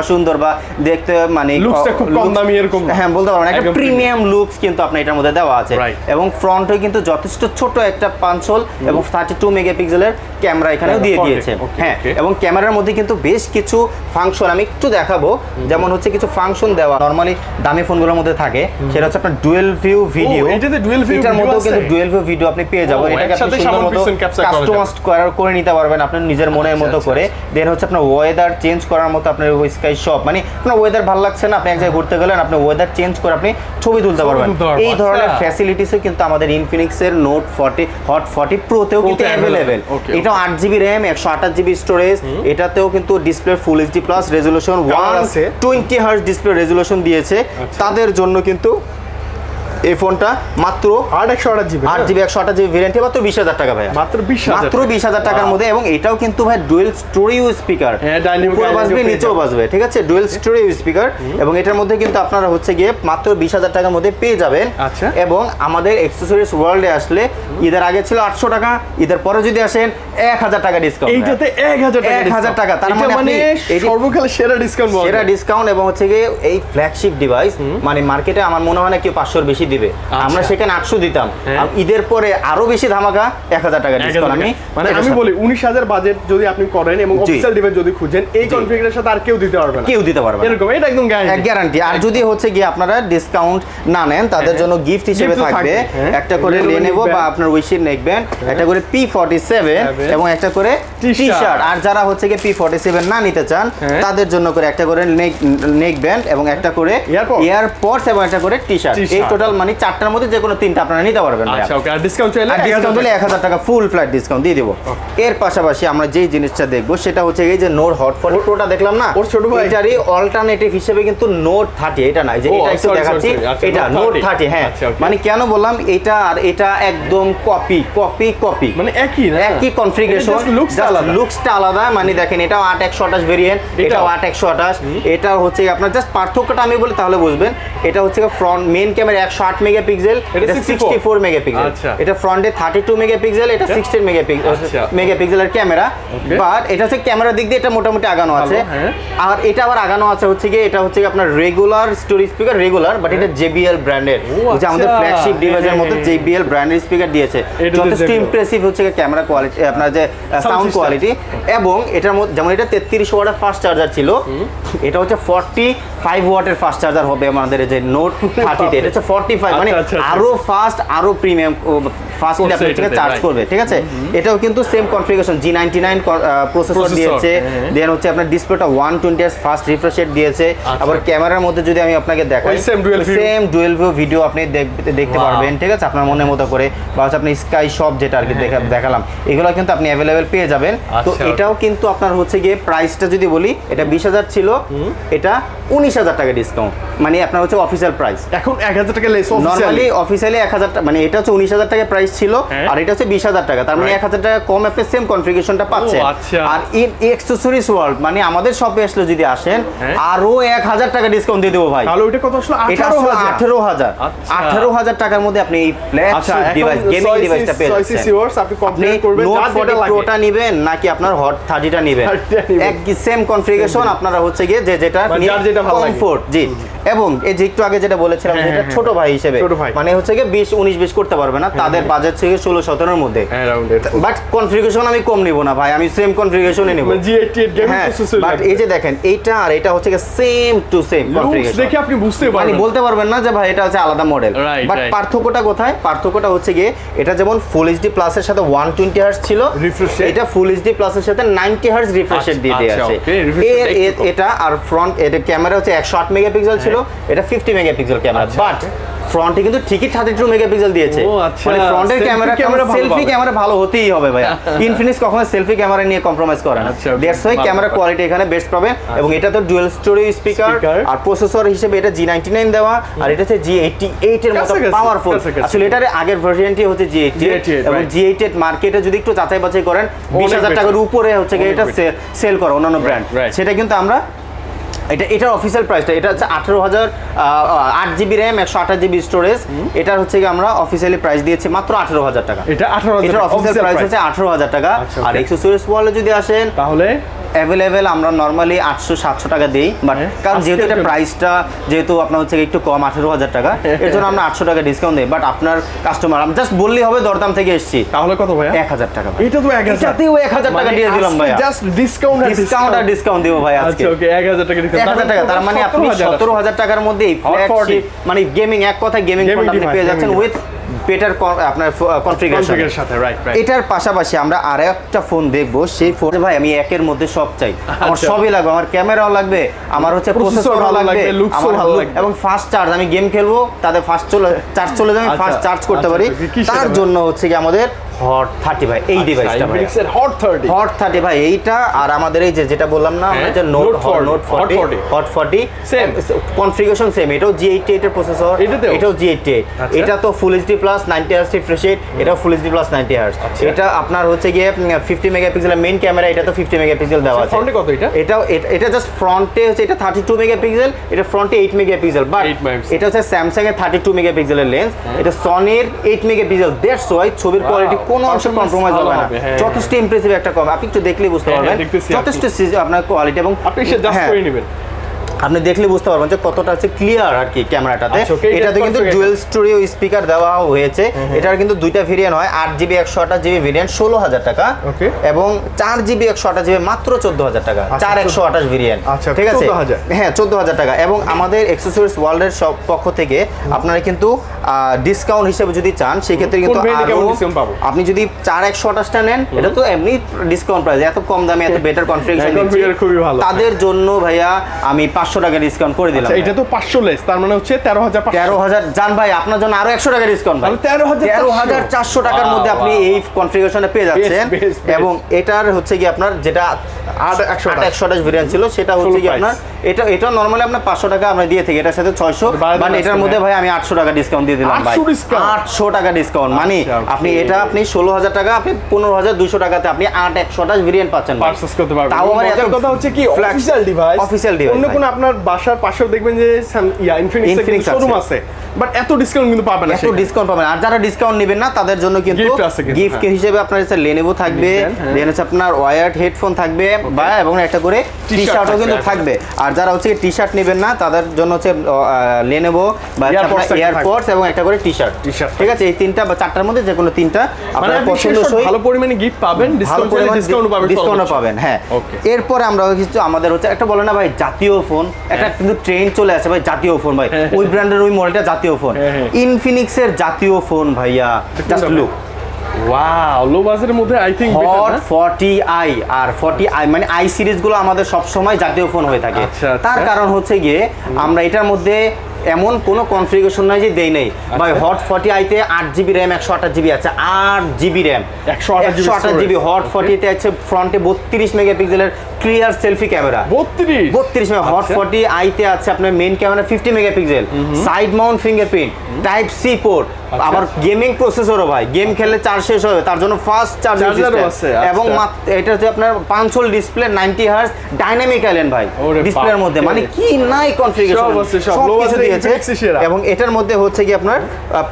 অসুন্দর। বা দেখতে মানে Looks-টা খুব কম দামি এরকম হ্যাঁ বলতে পারবেন একটা প্রিমিয়াম লুকস কিন্তু আপনার এটার মধ্যে দেওয়া আছে। এবং ফ্রন্টে কিন্তু যথেষ্ট ছোট একটা পাঁচল এবং থার্টি টু মেগাপিক্সেলের ক্যামেরা এখানেও দিয়ে দিয়েছে। হ্যাঁ এবং ক্যামেরার মধ্যে কিন্তু বেশ কিছু ফাংশন আমি একটু দেখাবো। যেমন হচ্ছে কিছু ফাংশন দেওয়া। নর্মালি দামি ফোনগুলোর মধ্যে থাকে সেটা হচ্ছে আপনার ডুয়েল ভিউ ভিডিও এটাতে এটার মধ্যেও কিন্তু ডুয়েল ভিউ ভিডিও আপনি পেয়ে যাবেন। এটাকে আপনি সুন্দর মতো কাস্টমাইজ করে নিতে পারবেন আপনার নিজের মনের আচ্ছা, মতো আচ্ছা, করে। দেন হচ্ছে আপনার ওয়েদার চেঞ্জ করার মতো আপনার স্কাই শপ মানে আপনার ওয়েদার ভালো লাগছে না আপনি এক জায়গায় ঘুরতে গেলেন আপনি ওয়েদার চেঞ্জ করে আপনি ছবি তুলতে পারবেন। এই ধরনের আচ্ছা। ফ্যাসিলিটিসও কিন্তু আমাদের ইনফিনিক্সের নোট ফর্টি হট ফর্টি প্রোতেও কিন্তু অ্যাভেলেবেল এটাও আট জিবি র্যাম একশো আঠাশ জিবি স্টোরেজ এটাতেও কিন্তু display full HD plus resolution one? Twenty hertz display resolution দিয়েছে। আচ্ছা। তাদের জন্য কিন্তু এই ফোনটা মাত্র আট একশো আট জিবি আট জিবি একশো আঠাশ জিবি ভেরিয়েন্টে মাত্র বিশ হাজার টাকা ভাইয়া। মাত্র বিশ মাত্র বিশ হাজার টাকার মধ্যে এবং এটাও কিন্তু ভাই ডুয়েল স্টোরিও স্পিকার হ্যাঁ, উপরে বাজবে নিচেও। বাজবে ঠিক আছে? ডুয়েল স্টোরিও স্পিকার এবং এটার মধ্যে কিন্তু আপনারা হচ্ছে গিয়ে মাত্র বিশ হাজার টাকার মধ্যে পেয়ে যাবেন। আচ্ছা। এবং আমাদের এক্সেসরিজ ওয়ার্ল্ডে আসলে ঈদের আগে ছিল আটশো টাকা ঈদের পরে যদি আসেন এক হাজার টাকা ডিসকাউন্ট এইটাতে এক হাজার টাকা এক হাজার টাকা, তার মানে মানে সর্বকালে সেরা ডিসকাউন্ট সেরা ডিসকাউন্ট এবং হচ্ছে গিয়ে এই ফ্ল্যাগশিপ ডিভাইস মানে মার্কেটে আমার মনে হয় না কেউ পাঁচশোর বেশি দিবে। আমরা সেখানে আটশো দিতাম। হ্যাঁ। ঈদের পরে আরও বেশি ধামাকা এক হাজার টাকা ডিসকাউন্ট আমি মানে আমি বলি উনিশ হাজার বাজেট যদি আপনি করেন এবং অফিসিয়াল ডিভাইস যদি খুঁজেন এই কনফিগারের সাথে আর কেউ দিতে পারবে না। কেউ দিতে পারবে এরকম এটা একদম গ্যারান্টি আর যদি হচ্ছে গিয়ে আপনারা ডিসকাউন্ট না নেন তাদের জন্য গিফট হিসেবে থাকবে। হ্যাঁ। একটা করে লেনেভো বা আপনার উইশির নেকব্যান্ড একটা করে পি ফর্টি সেভেন এবং একটা করে টি শার্ট আর যারা হচ্ছে গিয়ে পি ফর্টি সেভেন না নিতে চান হ্যাঁ। তাদের জন্য করে একটা করে নেক নেক ব্যান্ড এবং একটা করে। এয়ারপডস এবং একটা করে টি শার্ট এই টোটাল মানে চারটার মধ্যে যে কোনো তিনটা আপনারা নিতে পারবেন আচ্ছা ওকে আর ডিসকাউন্ট চাইলে ডিসকাউন্ট এক হাজার টাকা ফুল ফ্ল্যাট ডিসকাউন্ট দিয়ে দেবো। এর পাশাপাশি আমরা যেই জিনিসটা দেখব সেটা হচ্ছে এই যে নোট হট ফটো প্রোটা দেখলাম না? ওর ছোট ভাই। এটারই অল্টারনেটিভ হিসেবে কিন্তু নোট থার্টি এটা না এই যে এটা একটু দেখাচ্ছি। আচ্ছা, এটা নোট 30 থার্টি হ্যাঁ। আচ্ছা, মানে কেন বললাম এটা আর এটা একদম কপি কপি কপি মানে একই একই কনফিগারেশন লুকসটা আলাদা। লুকসটা আলাদা। মানে দেখেন এটাও আট একশো আঠাশ ভেরিয়েন্ট এটাও? এটাও আট একশো আঠাশ। এটা হচ্ছে আপনার জাস্ট পার্থক্যটা আমি বলি তাহলে বুঝবেন। এটা হচ্ছে ফ্রন্ট মেন ক্যামেরা একশো আট মেগাপিক্সেল এটা এটা 64 সিক্সটি ফোর মেগাপিক্সেল। আচ্ছা। এটা ফ্রন্টে থার্টি টু মেগাপিক্সেল এটা সিক্সটিন মেগাপিক্সেল আচ্ছা। মেগাপিক্সেলের ক্যামেরা বাট এটা হচ্ছে ক্যামেরার দিক দিয়ে এটা মোটামুটি আগানো আছে। হ্যাঁ। আর এটা আবার আগানো আছে হচ্ছে গিয়ে এটা হচ্ছে আপনার regular stereo speaker regular but এটা জেবিএল ব্র্যান্ডের যে আমাদের আচ্ছা। ফ্ল্যাগশিপ ডিভাইসের মধ্যে হ্যাঁ, জেবিএল ব্র্যান্ডের স্পিকার দিয়েছে। যথেষ্ট ইমপ্রেসিভ হচ্ছে ক্যামেরা কোয়ালিটি আপনার যে সাউন্ড কোয়ালিটি এবং এটার মধ্যে যেমন এটা তেত্রিশ ওয়াটের ফাস্ট চার্জার ছিল। এটা হচ্ছে ফর্টি ফাইভ ওয়াটের ফাস্ট চার্জার হবে আমাদের যে নোট থার্টিতে এটা হচ্ছে ফর্টি ফাইভ মানে আচ্ছা, আচ্ছা, আচ্ছা। আরও ফাস্ট আরও প্রিমিয়াম ফাস্ট থেকে চার্জ করবে ঠিক আছে? এটাও কিন্তু সেম কনফিগারেশন প্রসেসর দিয়েছে হ্যাঁ। দেন হচ্ছে আপনার ডিসপ্লেটা ফাস্ট রিফ্রেশ রেট দিয়েছে। আবার ক্যামেরার মধ্যে যদি আমি আপনাকে দেখাই। সেম ডুয়েল ভিউ ভিডিও আপনি দেখতে পারবেন ঠিক আছে? আপনার মনের মতো করে বা হচ্ছে আপনি স্কাই শপ যেটা আর কি দেখালাম এগুলো কিন্তু আপনি অ্যাভেলেবেল পেয়ে যাবেন। তো হ্যাঁ। এটাও কিন্তু আপনার হচ্ছে গিয়ে প্রাইসটা যদি বলি এটা বিশ হাজার ছিল এটা উনিশ হাজার টাকা ডিসকাউন্ট মানে আপনার হচ্ছে অফিসিয়াল প্রাইস এখন এক হাজার টাকা লেস নর্মালি অফিসিয়ালি এক হাজার টাকা মানে এটা হচ্ছে উনিশ হাজার টাকা প্রাইস ছিল হ্যাঁ। আর এটা হচ্ছে বিশ হাজার টাকা তার মানে Right. এক হাজার টাকা কম আপনি সেম কনফিগারেশনটা পাচ্ছেন আচ্ছা। আর ইন ওয়ার্ল্ড মানে আমাদের শপে আসলে যদি আসেন হ্যাঁ। আরও এক হাজার টাকা ডিসকাউন্ট দিয়ে দেবো ভাই তাহলে ওইটা কত আসলো এটা আঠারো আসলে হাজার আঠেরো হাজার আচ্ছা। আঠেরো হাজার টাকার মধ্যে আপনি এই ফ্ল্যাগশিপ ডিভাইস গেমিং ডিভাইসটা পেয়ে আপনি করবেন নোট প্রোটা নেবেন নাকি আপনার হট নেবেন 30 টা নিবেন। এক সেম কনফিগারেশন আপনারা হচ্ছে গিয়ে যে যেটা মানে। কমফোর্ট জি এবং এই যে একটু আগে যেটা বলেছিলাম হ্যাঁ, যেটা ছোট ভাই হিসেবে। মানে হচ্ছে গিয়ে বিশ উনিশ বিশ করতে পারবে না। তাদের বাজেট থেকে ষোলো সতেরোর মধ্যে। হ্যাঁ বাট কনফিগারেশন আমি কম নিব না ভাই আমি সেম কনফিগারেশনে নিব। হ্যাঁ বাট এই যে দেখেন এইটা আর এটা হচ্ছে সেম টু সেম কনফিগারেশন দেখে আপনি বুঝতে মানে পারবেন। বলতে পারবেন না যে ভাই এটা হচ্ছে আলাদা মডেল বাট পার্থক্যটা কোথায়? পার্থক্যটা হচ্ছে গিয়ে এটা যেমন ফুল এইচডি প্লাসের সাথে ওয়ান টোয়েন্টি হার্স ছিল এটা ফুল এইচডি প্লাসের সাথে নাইনটি হার্স রিফ্রেশ রেট দিয়ে আচ্ছা, আছে। এর এ- কম। এটা আর ফ্রন্ট এটা ক্যামেরা হচ্ছে একশো আট মেগাপিক্সেল ছিল এটা ফিফটি মেগাপিক্সেল ক্যামেরা বাট ফ্রন্টে কিন্তু ঠিকই থার্টি টু মেগাপিক্সেল দিয়েছে। আচ্ছা, মানে ফ্রন্টের selfie ক্যামেরা সেলফি ক্যামেরা ভালো হতেই হবে ভাই ইনফিনিক্স কখনো সেলফি ক্যামেরা নিয়ে কম্প্রোমাইজ করে না। আচ্ছা, দ্যাটস ওয়াই ক্যামেরা কোয়ালিটি এখানে বেস্ট পাবে। এবং এটা তো ডুয়েল স্টোরি স্পিকার আর প্রসেসর হিসেবে এটা জি নাইনটি নাইন দেওয়া। আর এটা হচ্ছে জি এইটটি এইট এর মতো পাওয়ারফুল। আসলে এটার আগের ভার্সনটি হচ্ছে জি এইটটি G88, এবং right. জি এইটেড মার্কেটে যদি একটু যাচাই বাছাই করেন বিশ হাজার better। টাকার উপরে হচ্ছে এটা সেল করে অন্যান্য ব্র্যান্ড সেটা কিন্তু আমরা এটা এটার অফিসিয়াল প্রাইসটা এটা হচ্ছে আঠারো হাজার আট জিবি র্যাম একশো আঠাশ জিবি স্টোরেজ এটার হচ্ছে কি আমরা অফিসিয়ালি প্রাইস দিয়েছি মাত্র আঠারো হাজার টাকা। এটা আঠারো হাজার এটার অফিসিয়াল প্রাইস হচ্ছে আঠারো হাজার টাকা। আচ্ছা, আর. এক্সেসরিজ ওয়ালে যদি আসেন তাহলে অ্যাভেলেবেল আমরা নর্মালি আটশো সাতশো টাকা দিই বাট হ্যাঁ, কারণ যেহেতু এটা প্রাইসটা যেহেতু আপনার হচ্ছে একটু কম আঠেরো হাজার টাকা এর জন্য আমরা আটশো টাকা ডিসকাউন্ট দিই বাট আপনার কাস্টমার আমি জাস্ট বললেই হবে দরদাম থেকে এসেছি। তাহলে কত ভাইয়া? এক হাজার টাকা এটা তো এক হাজার। এক হাজার টাকা দিয়ে দিলাম ভাই জাস্ট ডিসকাউন্ট ডিসকাউন্ট আর ডিসকাউন্ট দিব ভাই আজকে। আচ্ছা ওকে এক হাজার টাকা এক হাজার টাকা তার মানে আপনি সতেরো হাজার। টাকার মধ্যে Hot 40 মানে গেমিং এক কথায় গেমিং Gaming আপনি পেয়ে যাচ্ছেন উইথ বেটার আপনার কনফিগারেশন কনফিগারের সাথে রাইট রাইট এটার পাশাপাশি আমরা আর একটা ফোন দেখব। সেই ফোন ভাই আমি একের মধ্যে সব চাই। আমার আচ্ছা। সবই লাগবে আমার ক্যামেরাও লাগবে আমার হচ্ছে প্রসেসরও প্রসেসর ভালো ভালো লাগবে আমার ভালো লাগবে। এবং ফাস্ট চার্জ আমি গেম খেলব তাতে ফাস্ট চলে চার্জ চলে যাবে আচ্ছা, ফাস্ট চার্জ করতে আচ্ছা, পারি। আচ্ছা, তার জন্য হচ্ছে কি আমাদের হট থার্টি ভাই এই ডিভাইসটা ভাই হট 30 হট থার্টি ভাই এইটা আর আমাদের এই যে যেটা বললাম না আমরা হ্যাঁ, যে note note forty hot forty Same. Configuration same এটাও জি এইটটি এইটের প্রসেসর এটাও জি এইটটি আচ্ছা। এটা তো full HD plus ninety hertz refresh rate এটাও full HD plus ninety hertz আচ্ছা। এটা আপনার হচ্ছে গিয়ে ফিফটি মেগাপিক্সেলের মেইন ক্যামেরা এটা তো ফিফটি মেগাপিক্সেল দেওয়া আছে। ফ্রন্টে কত এটা? এটাও এটা- জাস্ট ফ্রন্টে হচ্ছে এটা থার্টি টু মেগাপিক্সেল এটা ফ্রন্টে এইট মেগাপিক্সেল বাট এটা হচ্ছে স্যামসাং এর থার্টি টু মেগাপিক্সেলের লেন্স। এটা সনির এইট মেগাপিক্সেল দ্যাটস ওয়াই ছবির কোয়ালিটি কোনো অংশ কম্প্রোমাইজ হবে না। হ্যাঁ, যথেষ্ট ইমপ্রেসিভ একটা কম আপনি একটু দেখলেই বুঝতে হ্যাঁ, পারবেন। হ্যাঁ, যথেষ্ট সি- আপনার কোয়ালিটি এবং আপনি সে জাস্ট করে নেবেন। আপনি দেখলে বুঝতে পারবেন যে কতটা হচ্ছে ক্লিয়ার আর কি ক্যামেরাটাতে। এটাতে কিন্তু। ডুয়েল স্টুডিও স্পিকার দেওয়া হয়েছে। এটার কিন্তু দুইটা ভেরিয়েন্ট হয় আট জিবি একশো আঠাশ জিবি ভেরিয়েন্ট ষোলো হাজার টাকা. এবং চার জিবি একশো আঠাশ জিবি মাত্র চোদ্দ হাজার টাকা। আচ্ছা, চার একশো আঠাশ ভেরিয়েন্ট আচ্ছা, ঠিক আছে? 14,000 হ্যাঁ চোদ্দ হাজার টাকা। এবং আমাদের এক্সেসরিজ ওয়ার্ল্ডের সব পক্ষ থেকে আপনারা কিন্তু ডিসকাউন্ট হিসেবে যদি চান সেক্ষেত্রে কিন্তু? আপনি যদি চার একশো আঠাশটা নেন এটা তো এমনি ডিসকাউন্ট প্রাইস এত কম দামে এত বেটার কনফিগারেশন খুবই ভালো। তাদের জন্য ভাইয়া আমি পাঁচশো টাকা ডিসকাউন্ট করে দিলাম আচ্ছা এটা তো পাঁচশো লেস তার মানে হচ্ছে তেরো হাজার তেরো হাজার যান ভাই আপনার জন্য আরও একশো টাকা ডিসকাউন্ট তেরো হাজার তেরো হাজার চারশো টাকার মধ্যে আপনি এই কনফিগারেশনে পেয়ে যাচ্ছেন. এবং এটার হচ্ছে কি আপনার যেটা আট একশো একশো আঠাশ ভেরিয়েন্ট ছিল সেটা হচ্ছে কি আপনার এটা এটা নর্মালি আপনার পাঁচশো টাকা আমরা দিয়ে থাকি এটার সাথে ছয়শো। মানে এটার মধ্যে। ভাই আমি আটশো টাকা ডিসকাউন্ট দিয়ে দিলাম ভাই। আটশো টাকা ডিসকাউন্ট মানে আপনি এটা আপনি ষোলো হাজার টাকা আপনি পনেরো হাজার দুশো টাকাতে আপনি আট একশো আঠাশ ভেরিয়েন্ট পাচ্ছেন। করতে পারবেন। তাও আবার এত কথা হচ্ছে কি অফিসিয়াল ডিভাইস অন্য। আপনার বাসার পাশেও দেখবেন যে ইয়া ইনফিনিক্স শোরুম আছে। বাট এত ডিসকাউন্ট কিন্তু পাবেন না এত ডিসকাউন্ট পাবেন আর যারা ডিসকাউন্ট নেবেন না তাদের জন্য কিন্তু গিফট হ্যাঁ। হিসেবে আপনার লেনেভো থাকবে হ্যাঁ। দেন হচ্ছে আপনার ওয়ার্ড হেডফোন থাকবে বা এবং একটা করে টি শার্টও কিন্তু থাকবে, থাকবে। আর যারা হচ্ছে টি শার্ট নেবেন না তাদের জন্য হচ্ছে লেনেভো বা এয়ারপডস এবং একটা করে টি শার্ট T-shirt ঠিক আছে? এই তিনটা বা চারটার মধ্যে যে কোনো তিনটা মানে আপনার পছন্দসই ভালো পরিমাণে গিফট পাবেন ডিসকাউন্ট পরিমাণ ডিসকাউন্ট পাবেন পাবেন হ্যাঁ. এরপরে আমরা কিছু আমাদের হচ্ছে একটা বলে না ভাই জাতীয় ফোন একটা কিন্তু ট্রেন্ড চলে আসে ভাই জাতীয় ফোন ভাই। হ্যাঁ, ওই ব্র্যান্ডের ওই মডেলটা জাতীয় ফোন। ইনফিনিক্স এর ইনফিনিক্সের জাতীয় ফোন ভাইয়া। জাস্ট লুক ওয়াও লো বাজেটের মধ্যে I think hot forty I R forty I মানে আই সিরিজগুলো আমাদের সবসময় জাতীয় ফোন হয়ে থাকে। আচ্ছা, আচ্ছা। তার কারণ হচ্ছে গিয়ে আমরা এটার মধ্যে এমন কোনো কনফিগারেশন নাই যে দেই নেই ভাই আচ্ছা। হট ফর্টি আইতে আট জিবি র্যাম একশো আঠাশ জিবি আছে আট জিবি র্যাম 128 একশো আঠাশ জিবি। হট. ফর্টিতে আছে ফ্রন্টে বত্রিশ মেগাপিক্সেলের ক্লিয়ার সেলফি ক্যামেরা 32 বত্রিশ মেগা হট। ফর্টি আইতে আছে আপনার main camera fifty megapixel side mount fingerprint type C port. আবার গেমিং প্রসেসরও ভাই গেম খেললে চার্জ শেষ হবে তার জন্য ফাস্ট আচ্ছা। এবং মাত- এটা হচ্ছে আপনার পাঁচশোল display ninety hertz dynamic island ভাই ডিসপ্লের মধ্যে মানে কি নাই কনফিগারেশন সব কিছু দিয়েছে। এবং এটার মধ্যে হচ্ছে কি আপনার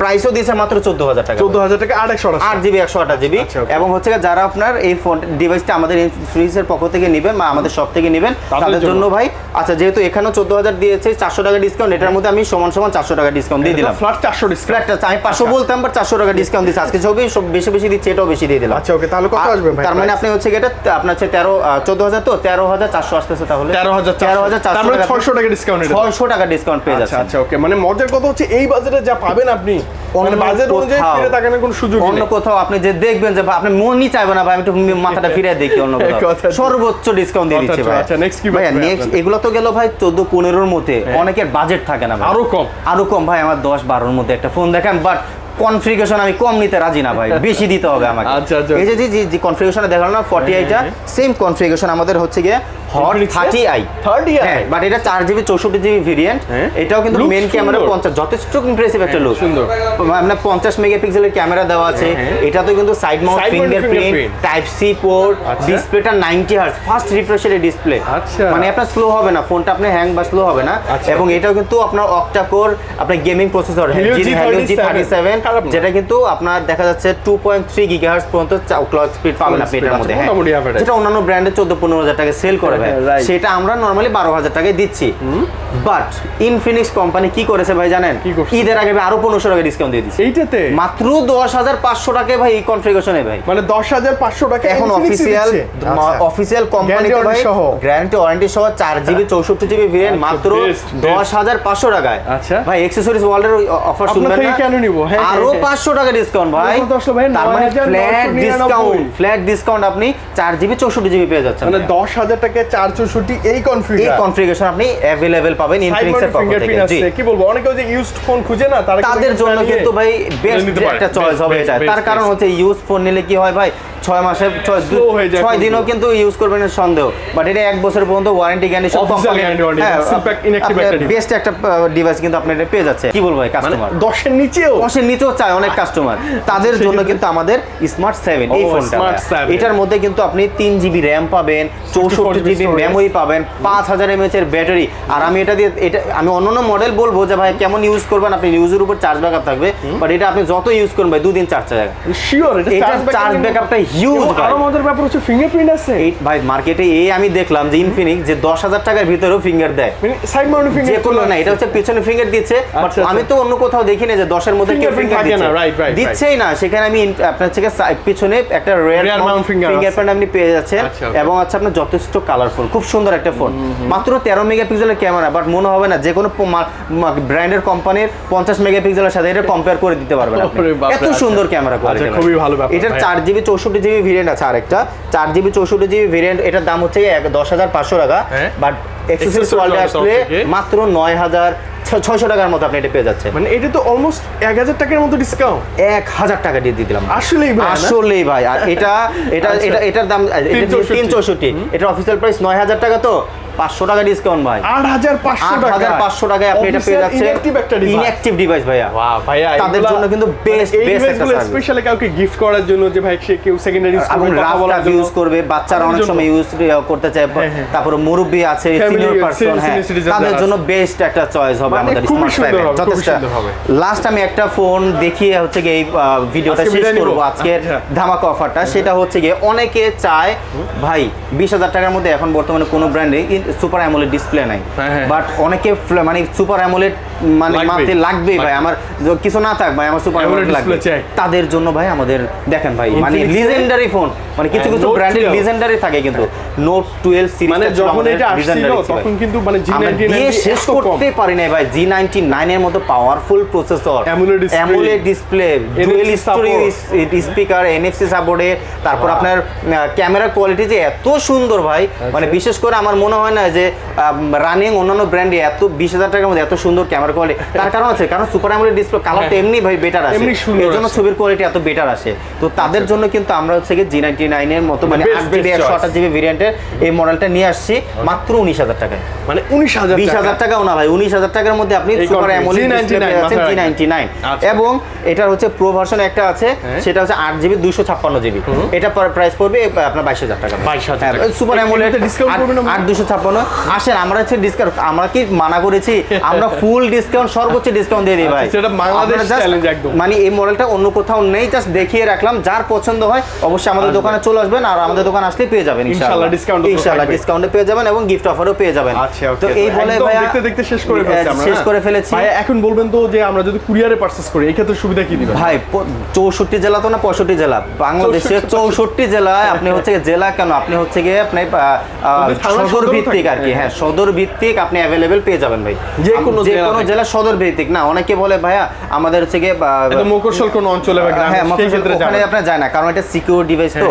প্রাইসও দিয়েছে মাত্র চোদ্দ হাজার টাকা। চোদ্দ হাজার টাকা আট একশো আট জিবি একশো আঠাশ জিবি আচ্ছা, এবং হচ্ছে যারা আপনার এই ফোন ডিভাইসটা আমাদের ফ্রিজের পক্ষ থেকে নেবেন বা আমাদের শপ থেকে নেবেন তাদের জন্য। ভাই আচ্ছা যেহেতু এখানেও চোদ্দ হাজার দিয়েছে চারশো টাকা ডিসকাউন্ট এটার মধ্যে আমি সমান সমান চারশো টাকা ডিসকাউন্ট দিয়ে দিলাম। ফ্ল্যাট চারশো ডিসকাউন্ট আমি পাঁচশো বলতাম বাট চারশো টাকা ডিসকাউন্ট দিচ্ছে আজকে ছবি সব বেশি বেশি দিচ্ছে এটাও বেশি দিয়ে দিলাম। আচ্ছা, okay, তাহলে কত আসবে ভাই তার মানে আপনি হচ্ছে এটা আপনার হচ্ছে তেরো চোদ্দ হাজার তো তেরো হাজার চারশো আসতেছে তাহলে। তেরো হাজার তেরো হাজার চারশো মানে টাকা ডিসকাউন্ট ছয়শো টাকা ডিসকাউন্ট পেয়ে আচ্ছা, যাচ্ছেন। আচ্ছা ওকে মানে মজার কথা হচ্ছে এই বাজারে যা পাবেন আপনি মানে বাজার অনুযায়ী ফিরে তাকানোর কোনো সুযোগ অন্য কোথাও আপনি যে দেখবেন যে আপনি মনই চাইবে না ভাই আমি একটু মাথাটা ফিরে দেখি অন্য কোথাও। সর্বোচ্চ ডিসকাউন্ট দিয়ে কথা দিচ্ছি ভাই। আচ্ছা, next কি ভাই নেক্সট? এগুলো তো গেল ভাই চোদ্দ পনেরোর মধ্যে। অনেকের বাজেট থাকে না ভাই। আরও কম। আরও কম ভাই আমার দশ বারোর মধ্যে একটা ফোন দেখেন বাট কনফিগারেশন আমি কম নিতে রাজি না ভাই বেশি দিতে হবে আমাকে। আচ্ছা, আচ্ছা। এই যে যে- যে কনফিগারেশনে দেখাল না ফর্টি আইটা সেম কনফিগারেশন আমাদের হচ্ছে গিয়ে হট Infinix এর? Thirty I 30i? বাট এটা চার জিবি চৌষট্টি জিবি ভেরিয়েন্ট। এটাও কিন্তু মেন ক্যামেরা পঞ্চাশ যথেষ্ট ইমপ্রেসিভ একটা লুক সুন্দর। পঞ্চাশ মেগাপিক্সেলের ক্যামেরা দেওয়া আছে। এটাতে কিন্তু side mount fingerprint type C port. ডিসপ্লেটা নাইনটি হার্স ফার্স্ট রিফ্রেশের ডিসপ্লে আপনার স্লো হবে না ফোনটা আপনার হ্যাং বা স্লো হবে না আচ্ছা। এবং এটাও কিন্তু আপনার অক্টাকোর আপনার gaming processor Helio Helio G37 G37 যেটা কিন্তু আপনার দেখা যাচ্ছে টু পয়েন্ট থ্রি গিগাহার্স পর্যন্ত ক্লক স্পিড পাবেন আপনি এটার মধ্যে হ্যাঁ যেটা অন্যান্য ব্র্যান্ডে চোদ্দ পনেরো হাজার টাকা সেল করে ভাই হ্যাঁ, সেটা আমরা নর্মালি বারো হাজার টাকায় দিচ্ছি। বাট ইনফিনিক্স কোম্পানি কি করেছে ভাই জানেন? ঈদের আগে ভাই আরও পনেরোশো টাকা ডিসকাউন্ট দিয়ে দিচ্ছে এইটাতে? মাত্র দশ হাজার পাঁচশো টাকায় ভাই এই কনফিগারেশনে ভাই। মানে দশ হাজার পাঁচশো টাকা এখন অফিসিয়াল আচ্ছা। অফিসিয়াল কোম্পানি সহ? গ্যারান্টি ওয়ারেন্টি সহ চার জিবি চৌষট্টি জিবি ভেরিয়েন্ট আচ্ছা, মাত্র। দশ হাজার পাঁচশো টাকায়। আচ্ছা। ভাই এক্সেসরিজ ওয়ার্ল্ডের অফার শুনবেন না? কেন নিবো? হ্যাঁ, হ্যাঁ, আরও। পাঁচশো টাকা ডিসকাউন্ট ভাই? তার মানে ফ্ল্যাট ডিসকাউন্ট ফ্ল্যাট ডিসকাউন্ট আপনি চার জিবি চৌষট্টি জিবি পেয়ে যাচ্ছেন মানে দশ হাজার টাকায় চার এই এই এই কনফিগারেশন আপনি अवेलेबल পাবেন ইনফিনিক্স এর পক্ষ থেকে। জি। কি বলব? অনেকে যে ইউজড ফোন খুঁজে না তারা তাদের জন্য কিন্তু ভাই বেস্ট একটা চয়েস হবে এটা তার কারণ হচ্ছে ইউজ ফোন নিলে কি হয় ভাই? ছয় মাসে ছয় হয়ে। দিনও কিন্তু ইউজ করবেন সন্দেহ। বাট এটা এক বছর পর্যন্ত ওয়ারেন্টি গ্যারান্টি সব super inactive একটা। বেস্ট ডিভাইস কিন্তু আপনি এটা পেয়ে যাচ্ছে। কি বলব মানে কাস্টমার দশের নিচেও? দশের নিচেও চায় অনেক কাস্টমার তাদের জন্য কিন্তু আমাদের স্মার্ট সেভেন এই ফোনটা Smart ভাই। 7 এটার মধ্যে কিন্তু আপনি তিন জিবি র্যাম পাবেন চৌষট্টি জিবি। মেমোরি পাবেন পাঁচ হাজার এমএচ এর ব্যাটারি আর আমি এটা দিয়ে এটা আমি অন্যান্য মডেল বলব যে ভাই কেমন ইউজ করবেন? আপনি ইউজের উপর চার্জ ব্যাকআপ থাকবে। বাট এটা আপনি যত ইউজ করবেন ভাই দুদিন চার্জ চার্জ শিওর এটা এটার charge ভাই। আরও মজার ব্যাপার হচ্ছে ফিঙ্গারপ্রিন্ট আছে। ভাই মার্কেটে এই আমি দেখলাম যে ইনফিনিক্স যে দশ হাজার টাকার ভিতরেও ফিঙ্গার দেয়। মানে সাইড মাউন্ট যে ফিঙ্গার কোনো না এটা হচ্ছে পিছনে ফিঙ্গার দিচ্ছে আচ্ছা, আমি তো অন্য কোথাও দেখিনি যে দশের মধ্যে কেউ ফিঙ্গার দিচ্ছে না, right, right, দিচ্ছেই না সেখানে আমি আপনার থেকে পিছনে একটা রেয়ার mount ফিঙ্গারপ্রিন্ট আপনি পেয়ে যাচ্ছেন আচ্ছা, এবং হচ্ছে আপনার যথেষ্ট কালারফুল খুব সুন্দর একটা ফোন মাত্র তেরো মেগাপিক্সেলের ক্যামেরা বাট মনে হবে না যে কোনো ব্র্যান্ডের কোম্পানির পঞ্চাশ মেগাপিক্সেলের সাথে এটা কম্পেয়ার করে দিতে পারবেন আপনি। এত আচ্ছা। সুন্দর ক্যামেরা আচ্ছা, খুবই ভালো ব্যাপার, এটার ভাই। চার জিবি চৌষট্টি জিবি ভেরিয়েন্ট আছে আরেকটা। চার জিবি চৌষট্টি জিবি ভেরিয়েন্ট এটার দাম হচ্ছে দশ হাজার পাঁচশো টাকা। বাট এক্সেসরিজ ওয়ার্ল্ডে আসলে মাত্র নয় হাজার ছয়শো টাকার মতো আপনি এটা পেয়ে যাচ্ছেন। মানে এটা তো অলমোস্ট এক হাজার টাকার মতো ডিসকাউন্ট এক হাজার টাকা দিয়ে দিয়ে দিলাম। আসলেই ভাই আসলেই ভাই। আর এটা এটা আচ্ছা। এটা এটার দাম তিন চৌষট্টি। এটার অফিসিয়াল প্রাইস নয় হাজার টাকা তো। পাঁচশো টাকা ডিসকাউন্ট ভাই। আট হাজার পাঁচশো টাকা। হাজার পাঁচশো টাকায় আপনি এটা পেয়ে যাচ্ছেন ইনঅ্যাক্টিভ ডিভাইস ভাইয়া। ভাইয়া তাদের জন্য কিন্তু বেস্ট বেস্ট একটা স্পেশালি কাউকে গিফট করার জন্য যে ভাই সে কেউ সেকেন্ডারি টাফ ইউজ করবে বাচ্চারা অনেক সময় ইউজ করতে চায়। হ্যাঁ, হ্যাঁ। তারপরে মুরব্বী আছে সিনিয়র পারসন হ্যাঁ। তাদের জন্য বেস্ট একটা চয়েস হবে মানে আমাদের স্মার্ট যথেষ্ট। লাস্ট আমি একটা ফোন দেখিয়ে হচ্ছে গিয়ে এই ভিডিওটা শেষ করব আজকের আচ্ছা। ধামাকা অফারটা সেটা হচ্ছে গিয়ে অনেকে চায় ভাই বিশ হাজার টাকার মধ্যে এখন বর্তমানে কোনো ব্র্যান্ডে সুপার অ্যামোলেড ডিসপ্লে নাই। হ্যাঁ, হ্যাঁ। বাট অনেকে মানে সুপার অ্যামোলেড মানে। মানতে লাগবেই ভাই আমার কিছু না থাক ভাই আমার সুপার অ্যামোলেড লাগবে। তাদের জন্য ভাই আমাদের দেখেন ভাই মানে এর- লিজেন্ডারি ফোন মানে কিছু হ্যাঁ, কিছু ব্র্যান্ডের 12 লিজেন্ডারি থাকে কিন্তু। নোট টুয়েলভ সিরিজ মানে যখন এটা আসছিল তখন কিন্তু মানে জি আমরা দিয়ে শেষ করতে পারি না ভাই জি নাইনটি নাইনের মতো powerful processor AMOLED display dual stereo speaker NFC সাপোর্টে তারপর আপনার ক্যামেরা কোয়ালিটি যে এত সুন্দর ভাই আচ্ছা। মানে বিশেষ করে আমার মনে হয় না যে রানিং অন্যান্য ব্র্যান্ডে এত বিশ হাজার টাকার মধ্যে এত সুন্দর ক্যামেরা কোয়ালিটি তার কারণ আছে কারণ সুপার অ্যামোলেড ডিসপ্লে কালারটা এমনি ভাই বেটার আসে। এমনি সুন্দর এর জন্য ছবির কোয়ালিটি এত বেটার আসে। তো তাদের জন্য কিন্তু আমরা হচ্ছে জি নাইনটি নাইনের মতো মানে আট জিবি একশো. আঠাশ জিবি ভেরিয়েন্টের এই মডেলটা নিয়ে আসছি মাত্র উনিশ হাজার টাকায়। মানে উনিশ হাজার বিশ হাজার টাকাও না ভাই উনিশ হাজার টাকার মধ্যে আপনি সুপার অ্যামোলেড ডিসপ্লে পেয়ে যাচ্ছেন জি নাইনটি নাইন আচ্ছা। এবং এটার হচ্ছে প্রো ভার্সন একটা আছে হ্যাঁ। সেটা হচ্ছে আট জিবি দুশো ছাপ্পান্ন জিবি এটা প্রাইস পড়বে আপনার বাইশ হাজার টাকা। 22,000 টাকা। সুপার অ্যামোলেড এটাতে discount করবে না? আট দুশো ছাপ্পান্ন আসেন আমরা হচ্ছে ডিসকাউন্ট আমরা কি মানা করেছি? আমরা ফুল ডিসকাউন্ট সর্বোচ্চ ডিসকাউন্ট দিয়ে দিই ভাই। আচ্ছা, সেটা বাংলাদেশ আপনারা just- challenge একদম। মানে এই মডেলটা অন্য কোথাও নেই জাস্ট দেখিয়ে রাখলাম। যার পছন্দ হয় অবশ্যই আমাদের দোকানে চলে আসবেন আর আমাদের দোকানে আসলে পেয়ে যাবেন ইনশাআল্লাহ, তো ইনশাআল্লাহ ডিসকাউন্টে পেয়ে যাবেন এবং গিফট অফারও পেয়ে যাবেন। আচ্ছা তো এই বলে ভাইয়া দেখতে দেখতে শেষ করে ফেলছি আমরা। শেষ করে ফেলেছি। ভাইয়া এখন বলবেন তো যে আমরা যদি কুরিয়ারে পারচেজ করি এই ক্ষেত্রে সুবিধা কি দিবেন? ভাই প- চৌষট্টি জেলা তো না পঁয়ষট্টি জেলা? বাংলাদেশের 64 চৌষট্টি জেলায় আপনি হচ্ছে জেলা কেন? আপনি হচ্ছে গিয়ে আপনি আহ, ভিত্তিক আর কি। হ্যাঁ সদর ভিত্তিক আপনি অ্যাভেলেবেল পেয়ে যাবেন ভাই। যে কোনো যে কোনো জেলা সদর ভিত্তিক না অনেকে বলে ভাইয়া আমাদের হচ্ছে গিয়ে মকরশল কোন অঞ্চলে বা গ্রামে হ্যাঁ সেই ক্ষেত্রে ওখানে। আপনার যায় না কারণ এটা সিকিউর ডিভাইস তো।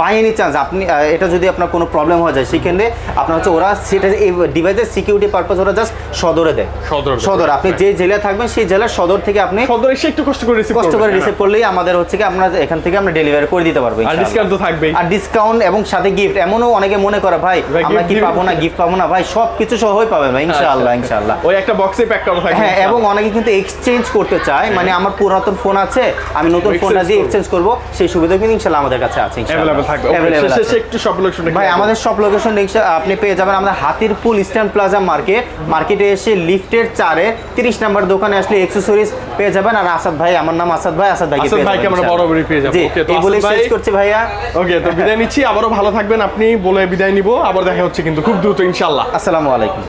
বাই এনি চান্স আপনি এটা যদি আপনার কোনো প্রবলেম হয়ে যায় সেখানে আপনার হচ্ছে ওরা সেটা এই ডিভাইসের সিকিউরিটি পারপাস ওরা জাস্ট সদরে দেয়। সদর সদর আপনি যে জেলায় থাকবেন সেই জেলার সদর থেকে আপনি সদর এসে একটু কষ্ট করে রিসিভ কষ্ট করে রিসিভ করলেই আমাদের হচ্ছে কি আমরা এখান থেকে আমরা ডেলিভারি করে দিতে পারব আর ডিসকাউন্ট তো থাকবেই। আর ডিসকাউন্ট এবং সাথে গিফট এমনও অনেকে মনে করে ভাই আমরা কি পাবো না? গিফট পাবো না ভাই সব কিছু সহই ভাই ইনশাআল্লাহ আচ্ছা, ইনশাআল্লাহ। ওই একটা বক্সে প্যাক করা থাকবে হ্যাঁ এবং অনেকে কিন্তু এক্সচেঞ্জ করতে চায় মানে আমার পুরাতন ফোন আছে আমি নতুন ফোনটা দিয়ে এক্সচেঞ্জ করব সেই সুবিধা কিন্তু ইনশাআল্লাহ আমাদের কাছে আছে ইনশাআল্লাহ। অ্যাভেলেবল থাকবে। শেষে একটু সব লোকেশন ভাই আমাদের সব লোকেশন আপনি পেয়ে যাবেন আমাদের হাতিরপুল ইস্টার্ন প্লাজা মার্কেট মার্কেটে এসে লিফটের চারে তিরিশ নাম্বার দোকানে আসলে এক্সেসরিজ পেয়ে যাবেন। আর আসাদ ভাই আমার নাম আসাদ ভাই আসাদ ভাইকে আসাদ ভাইকে আমরা। বরাবরই পেয়ে যাব। Okay, তো বলে ভাই- শেষ করছি ভাইয়া। ওকে তো বিদায় নিচ্ছি। আবারও ভালো থাকবেন আপনি বলে বিদায় নিব। আবার দেখা হচ্ছে কিন্তু খুব দ্রুত ইনশাল্লাহ আসসালামু আলাইকুম।